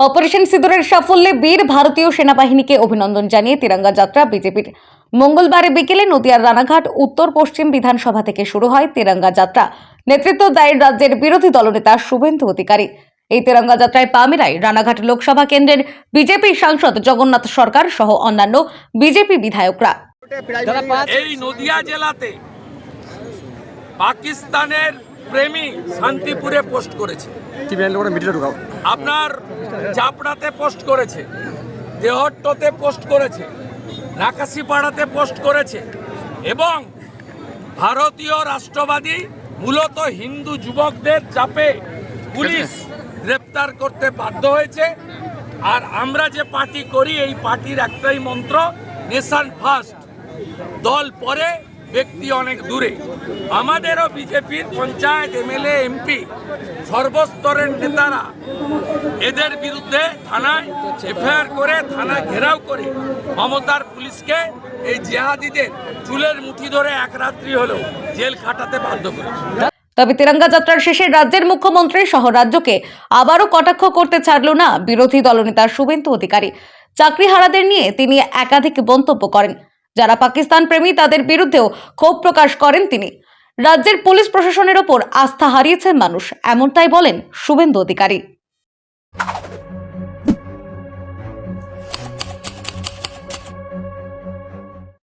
Operation সিঁদুরের সাফল্যে বীর ভারতীয় সেনাবাহিনীকে অভিনন্দন জানিয়ে তিরঙ্গা যাত্রা বিজেপির। মঙ্গলবারে বিকেলে নদিয়ার রানাঘাট উত্তর পশ্চিম বিধানসভা থেকে শুরু হয় তিরঙ্গা যাত্রা। নেতৃত্ব দেয় রাজ্যের বিরোধী দলনেতা শুভেন্দু অধিকারী। এই তিরঙ্গা যাত্রায় পা মেলায় রানাঘাট লোকসভা কেন্দ্রের বিজেপি সাংসদ জগন্নাথ সরকার সহ অন্যান্য বিজেপি বিধায়করা। এই নদিয়া জেলাতে পাকিস্তানের প্রেমী শান্তিপুরে পোস্ট করেছে। আপনার চাপড়াতে পোস্ট করেছে দেহট্টতে পোস্ট করেছে নাকাশিপাড়াতে পোস্ট করেছে এবং ভারতীয় রাষ্ট্রবাদী মূলত হিন্দু যুবকদের চাপে পুলিশ গ্রেপ্তার করতে বাধ্য হয়েছে। আর আমরা যে পার্টি করি এই পার্টির একটাই মন্ত্র নেশান ফার্স্ট। দল পরে ব্যক্তি অনেক দূরে। আমাদেরও বিজেপির পঞ্চায়েত এমএলএ, এমপি, সর্বস্তরের নেতারা এদের বিরুদ্ধে থানায় এফআইআর করে থানা ঘেরাও করে মমতার পুলিশকে এই জেহাদিদের চুলের মুঠি ধরে এক রাত্রি হলেও জেল খাটাতে বাধ্য করেছে। তবে তিরঙ্গা যাত্রার শেষে রাজ্যের মুখ্যমন্ত্রী সহ রাজ্যকে আবারও কটাক্ষ করতে ছাড়ল না বিরোধী দলনেতা শুভেন্দু অধিকারী। চাকরি চাকরিহারাদের নিয়ে তিনি একাধিক মন্তব্য করেন। যারা পাকিস্তান প্রেমী, তাদের বিরুদ্ধেও ক্ষোভ প্রকাশ করেন তিনি। রাজ্যের পুলিশ প্রশাসনের ওপর আস্থা হারিয়েছেন মানুষ, এমনটাই বলেন শুভেন্দু অধিকারী।